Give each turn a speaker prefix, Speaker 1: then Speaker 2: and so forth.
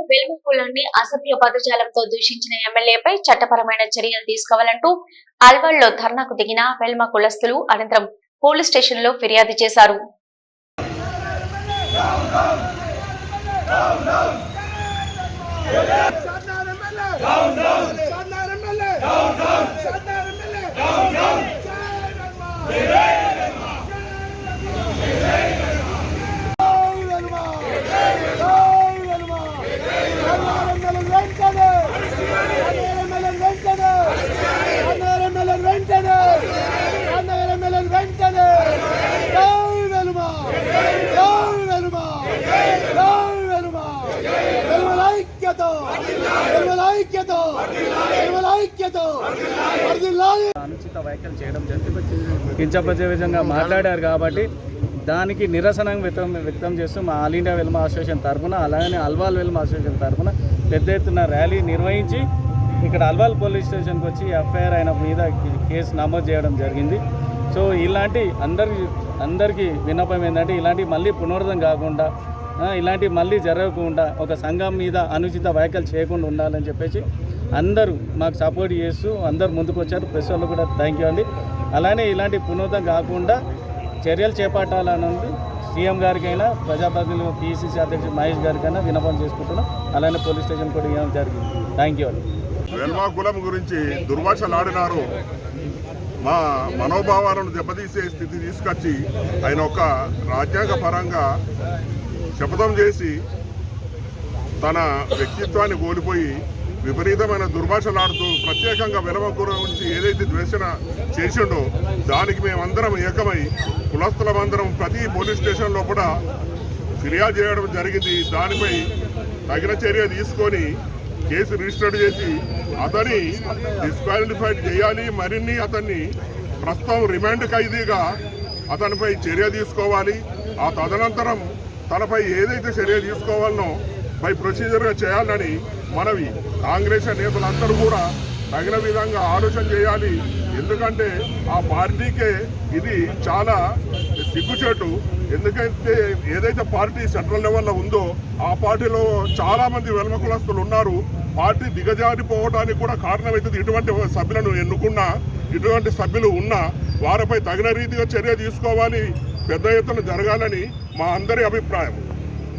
Speaker 1: మాట్లాడుతూ అసభ్య పదజాలంతో దూషించిన ఎమ్మెల్యేపై చట్టపరమైన చర్యలు తీసుకోవాలంటూ అల్వాల్లో ధర్నాకు దిగిన వెల్మ కులస్తులు అనంతరం పోలీస్ స్టేషన్లో ఫిర్యాదు చేశారు.
Speaker 2: ఐక్యత! ఐక్యత! ఐక్యత!
Speaker 3: అనుచిత వ్యాఖ్యలు చేయడం జరిగింది కించపరిచే విధంగా మాట్లాడారు కాబట్టి దానికి నిరసన వ్యక్తం వ్యక్తం చేస్తూ మా ఆల్ ఇండియా వెల్మ అసోసియేషన్ తరఫున అలాగే అల్వాల్ వెల్మ అసోసియేషన్ తరఫున పెద్ద ఎత్తున ర్యాలీ నిర్వహించి ఇక్కడ అల్వాల్ పోలీస్ స్టేషన్కి వచ్చి ఎఫ్ఐఆర్ అయిన మీద కేసు నమోదు చేయడం జరిగింది సో ఇలాంటి అందరి అందరికీ విన్నపం ఏంటంటే ఇలాంటి మళ్ళీ పునరుద్ధం కాకుండా ఇలాంటి మళ్ళీ జరగకుండా ఒక సంఘం మీద అనుచిత వ్యాఖ్యలు చేయకుండా ఉండాలని చెప్పేసి అందరూ మాకు సపోర్ట్ చేస్తూ అందరు ముందుకు వచ్చారు. ప్రెస్ వాళ్ళు కూడా థ్యాంక్ యూ అండి. అలానే ఇలాంటి పునరుద్ధం కాకుండా చర్యలు చేపట్టాలని సీఎం గారికైనా ప్రజాప్రతినిధులు పిసిసి అధ్యక్షుడు మహేష్ గారికైనా వినపం చేసుకుంటున్నాం. అలానే పోలీస్ స్టేషన్ కూడా ఇవ్వడం జరిగింది? థ్యాంక్ యూ అండి.
Speaker 4: వెల్మా కులం గురించి మా మనోభావాలను దెబ్బతీసే స్థితి తీసుకొచ్చి ఆయన ఒక రాజ్యాంగ పరంగా శపథం చేసి తన వ్యక్తిత్వాన్ని కోల్పోయి విపరీతమైన దుర్భాషలాడుతూ ప్రత్యేకంగా వెలమ గురించి ఏదైతే ద్వేషణ చేసిండో దానికి మేమందరం ఏకమై కులస్తులమందరం ప్రతి పోలీస్ స్టేషన్లో కూడా ఫిర్యాదు చేయడం జరిగింది. దానిపై తగిన చర్య తీసుకొని కేసు రిజిస్టర్ చేసి అతని డిస్క్వాలిఫైడ్ చేయాలి మరిన్ని అతన్ని ప్రస్తుతం రిమాండ్ ఖైదీగా అతనిపై చర్య తీసుకోవాలి. ఆ తదనంతరం తనపై ఏదైతే చర్య తీసుకోవాలనో బై ప్రొసీజర్గా చేయాలని మనవి. కాంగ్రెస్ నేతలందరూ కూడా తగిన విధంగా ఆలోచన చేయాలి. ఎందుకంటే ఆ పార్టీకే ఇది చాలా సిగ్గుచేటు. ఎందుకంటే ఏదైతే పార్టీ సెంట్రల్ లెవెల్లో ఉందో ఆ పార్టీలో చాలామంది వెల్మ కులస్తులు ఉన్నారు. పార్టీ దిగజారిపోవడానికి కూడా కారణమవుతుంది ఇటువంటి సభ్యులను ఎన్నుకున్నా ఇటువంటి సభ్యులు ఉన్నా వారిపై తగిన రీతిగా చర్య తీసుకోవాలి పెద్ద ఎత్తున జరగాలని మా అందరి అభిప్రాయం.